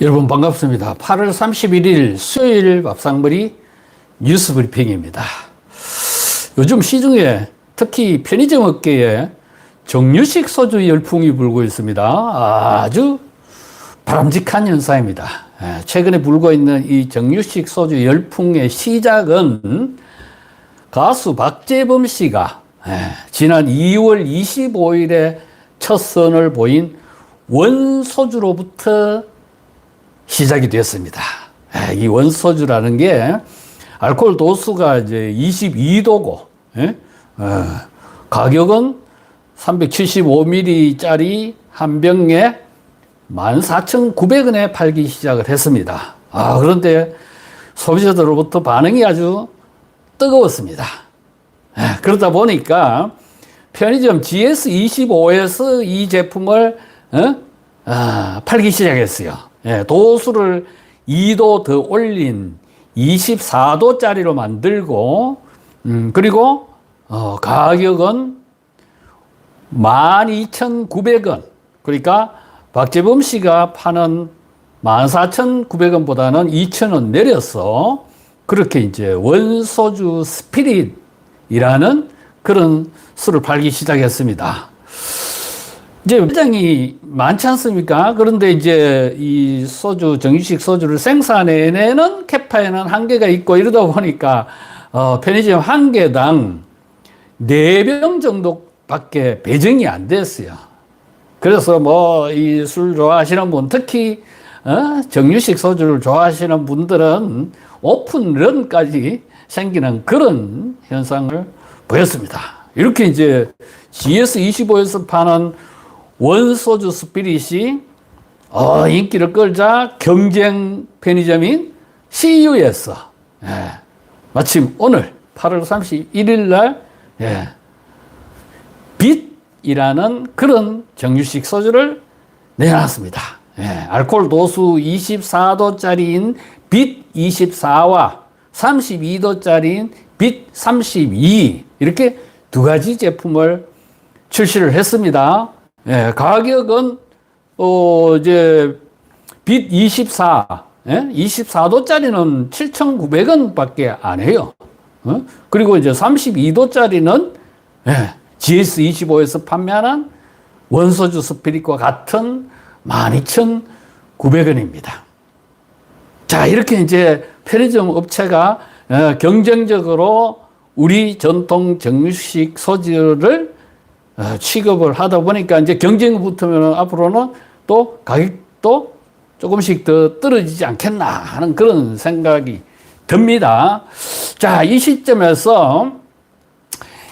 여러분 반갑습니다. 8월 31일 수요일 밥상머리 뉴스 브리핑입니다. 요즘 시중에 특히 편의점 업계에 정유식 소주 열풍이 불고 있습니다. 아주 바람직한 현상입니다. 예, 최근에 불고 있는 이 정유식 소주 열풍의 시작은 가수 박재범 씨가 예, 지난 2월 25일에 첫 선을 보인 원소주로부터 시작이 됐습니다. 예, 이 원소주라는 게 알코올 도수가 이제 22도고, 예? 어, 가격은 375ml짜리 한 병에 14,900원에 팔기 시작을 했습니다. 아, 그런데 소비자들로부터 반응이 아주 뜨거웠습니다. 예, 그러다 보니까 편의점 GS25에서 이 제품을 어? 아, 팔기 시작했어요. 예, 도수를 2도 더 올린 24도짜리로 만들고, 음, 그리고, 어, 가격은 12,900원. 그러니까 박재범 씨가 파는 14,900원보다는 2,000원 내려서 그렇게 이제 원소주 스피릿이라는 그런 술을 팔기 시작했습니다. 이제 매장이 많지 않습니까? 그런데 이제 이 소주, 정유식 소주를 생산해내는 캐파에는 한계가 있고 이러다 보니까 어, 편의점 한 개당 네 병 정도밖에 배정이 안 됐어요. 그래서 뭐 이 술 좋아하시는 분, 특히 어? 정유식 소주를 좋아하시는 분들은 오픈 런까지 생기는 그런 현상을 보였습니다. 이렇게 이제 GS25에서 파는 원소주 스피릿이 어, 인기를 끌자 경쟁 편의점인 CU에서 예, 마침 오늘 8월 31일 날 예, 빛이라는 그런 정유식 소주를 내놨습니다. 예, 알코올 도수 24도짜리인 빛 24와 32도짜리인 빛 32 이렇게 두 가지 제품을 출시를 했습니다. 예, 가격은 어 이제 빛 24, 예? 24도짜리는 7,900원밖에 안 해요. 어? 그리고 이제 32도짜리는 예, GS25에서 판매하는 원소주 스피릿과 같은 12,900원입니다. 자, 이렇게 이제 편의점 업체가 어, 경쟁적으로 우리 전통 정유식 소주를 어, 취급을 하다 보니까 이제 경쟁이 붙으면 앞으로는 또 가격도 조금씩 더 떨어지지 않겠나 하는 그런 생각이 듭니다. 자, 이 시점에서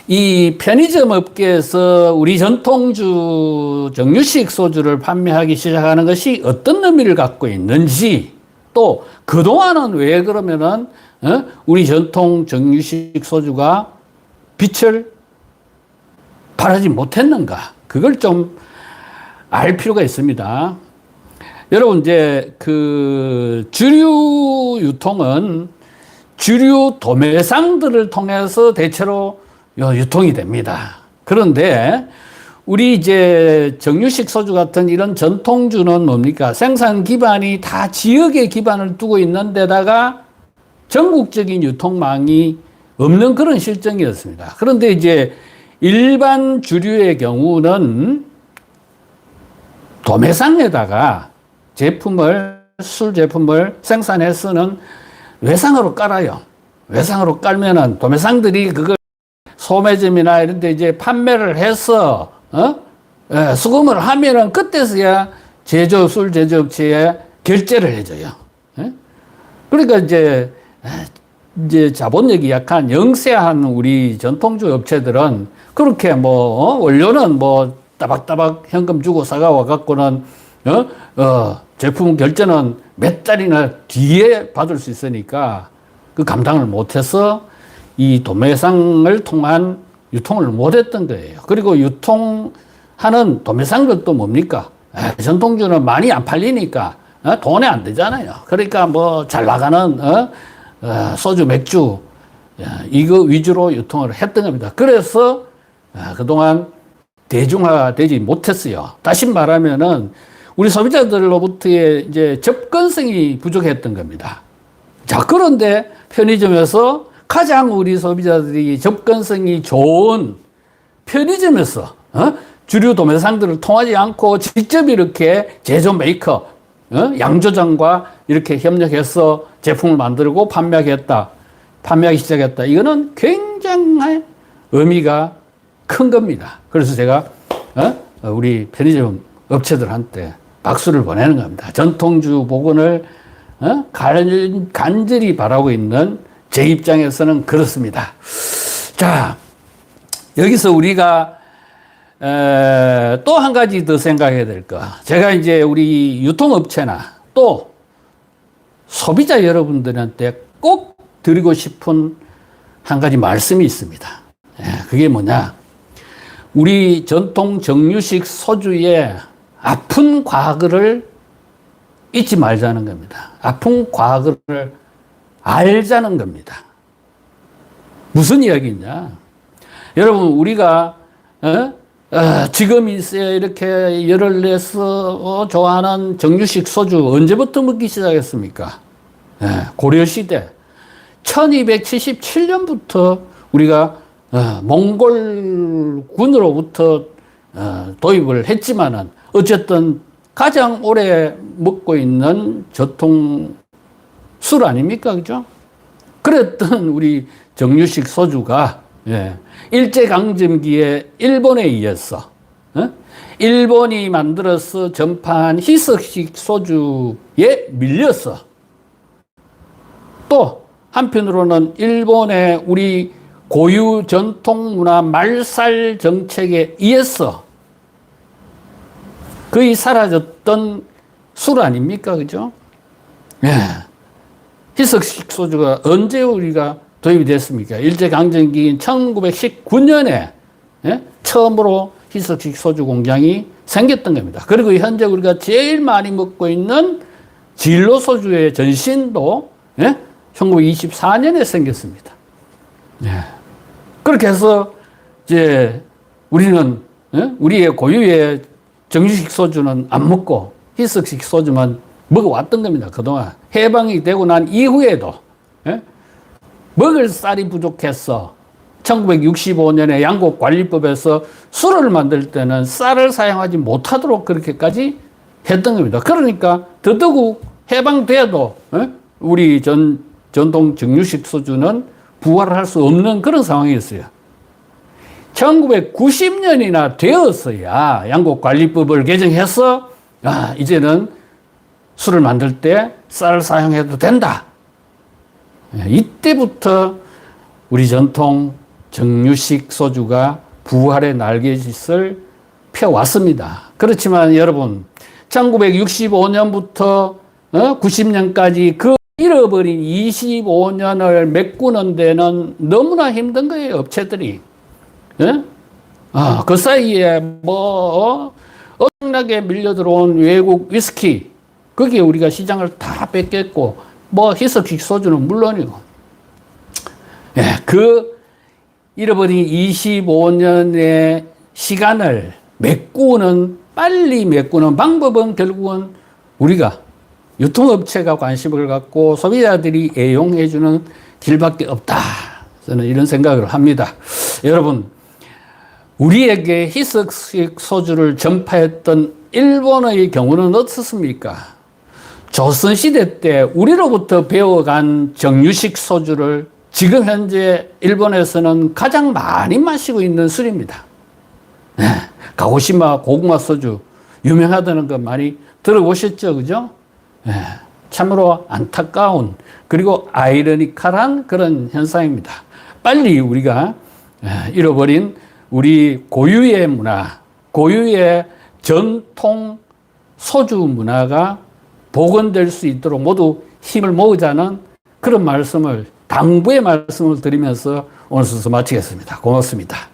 이 편의점 업계에서 우리 전통주 정유식 소주를 판매하기 시작하는 것이 어떤 의미를 갖고 있는지 또 그동안은 왜 그러면은 어? 우리 전통 정유식 소주가 빛을 발하지 못했는가? 그걸 좀 알 필요가 있습니다. 여러분, 이제 그 주류 유통은 주류 도매상들을 통해서 대체로 유통이 됩니다. 그런데 우리 이제 정유식 소주 같은 이런 전통주는 뭡니까? 생산 기반이 다 지역에 기반을 두고 있는 데다가 전국적인 유통망이 없는 그런 실정이었습니다. 그런데 이제 일반 주류의 경우는 도매상에다가 제품을, 술 제품을 생산해서는 외상으로 깔아요. 외상으로 깔면은 도매상들이 그걸 소매점이나 이런 데 이제 판매를 해서, 어? 예, 수금을 하면은 그때서야 제조, 술 제조업체에 결제를 해줘요. 예? 그러니까 이제, 이제 자본력이 약한 영세한 우리 전통주 업체들은 그렇게 뭐, 어? 원료는 뭐 따박따박 현금 주고 사가와 갖고는, 어? 어, 제품 결제는 몇 달이나 뒤에 받을 수 있으니까 그 감당을 못해서 이 도매상을 통한 유통을 못했던 거예요. 그리고 유통하는 도매상들도 뭡니까? 에이, 전통주는 많이 안 팔리니까 어? 돈에 안 되잖아요. 그러니까 뭐 잘 나가는 어? 어, 소주, 맥주 이거 위주로 유통을 했던 겁니다. 그래서 그동안 대중화되지 못했어요. 다시 말하면은 우리 소비자들로부터의 이제 접근성이 부족했던 겁니다. 자, 그런데 편의점에서 가장 우리 소비자들이 접근성이 좋은 편의점에서 어? 주류 도매상들을 통하지 않고 직접 이렇게 제조 메이커, 어? 양조장과 이렇게 협력해서 제품을 만들고 판매하겠다, 판매하기 시작했다. 이거는 굉장한 의미가 큰 겁니다. 그래서 제가 어? 우리 편의점 업체들한테 박수를 보내는 겁니다. 전통주 복원을 어? 간, 간절히 바라고 있는 제 입장에서는 그렇습니다. 자, 여기서 우리가 또 한 가지 더 생각해야 될 거. 제가 이제 우리 유통업체나 또 소비자 여러분들한테 꼭 드리고 싶은 한 가지 말씀이 있습니다. 예, 그게 뭐냐. 우리 전통 정유식 소주의 아픈 과거를 잊지 말자는 겁니다. 아픈 과거를 알자는 겁니다. 무슨 이야기냐? 여러분, 우리가, 어? 어, 지금 이렇게 열을 내서 어, 좋아하는 정유식 소주 언제부터 먹기 시작했습니까? 예, 고려시대. 1277년부터 우리가 어, 몽골군으로부터 어, 도입을 했지만은 어쨌든 가장 오래 먹고 있는 전통 술 아닙니까? 그죠? 그랬던 우리 정유식 소주가, 예, 일제강점기에 일본에 의해서, 어? 일본이 만들어서 전파한 희석식 소주에 밀려서 또 한편으로는 일본의 우리 고유 전통 문화 말살 정책에 의해서 거의 사라졌던 술 아닙니까? 그죠? 예. 희석식 소주가 언제 우리가 도입이 됐습니까? 일제강점기인 1919년에 예? 처음으로 희석식 소주 공장이 생겼던 겁니다. 그리고 현재 우리가 제일 많이 먹고 있는 진로 소주의 전신도 예? 1924년에 생겼습니다. 예. 그렇게 해서 이제 우리는 예? 우리의 고유의 정유식 소주는 안 먹고 희석식 소주만 먹어왔던 겁니다. 그동안. 해방이 되고 난 이후에도, 예? 먹을 쌀이 부족해서 1965년에 양곡관리법에서 술을 만들 때는 쌀을 사용하지 못하도록 그렇게까지 했던 겁니다. 그러니까 더더욱 해방돼도 예? 우리 전, 전통 정유식 소주는 부활을 할 수 없는 그런 상황이었어요. 1990년이나 되었어야 양곡관리법을 개정해서 아, 이제는 술을 만들 때 쌀을 사용해도 된다. 예, 이때부터 우리 전통 정유식 소주가 부활의 날개짓을 펴왔습니다. 그렇지만 여러분, 1965년부터 90년까지 어, 그 잃어버린 25년을 메꾸는 데는 너무나 힘든 거예요, 업체들이. 예? 아, 그 사이에 뭐, 어? 엄청나게 밀려 들어온 외국 위스키, 거기에 우리가 시장을 다 뺏겼고, 뭐, 희석식 소주는 물론이고. 예, 그 잃어버린 25년의 시간을 메꾸는, 빨리 메꾸는 방법은 결국은 우리가 유통업체가 관심을 갖고 소비자들이 애용해주는 길밖에 없다. 저는 이런 생각을 합니다. 여러분, 우리에게 희석식 소주를 전파했던 일본의 경우는 어떻습니까? 조선시대 때 우리로부터 배워간 정유식 소주를 지금 현재 일본에서는 가장 많이 마시고 있는 술입니다. 네, 가고시마 고구마 소주 유명하다는 거 많이 들어보셨죠? 그죠? 네, 참으로 안타까운 그리고 아이러니컬한 그런 현상입니다. 빨리 우리가 잃어버린 우리 고유의 문화, 고유의 전통 소주 문화가 복원될 수 있도록 모두 힘을 모으자는 그런 말씀을 당부의 말씀을 드리면서 오늘 순서 마치겠습니다. 고맙습니다.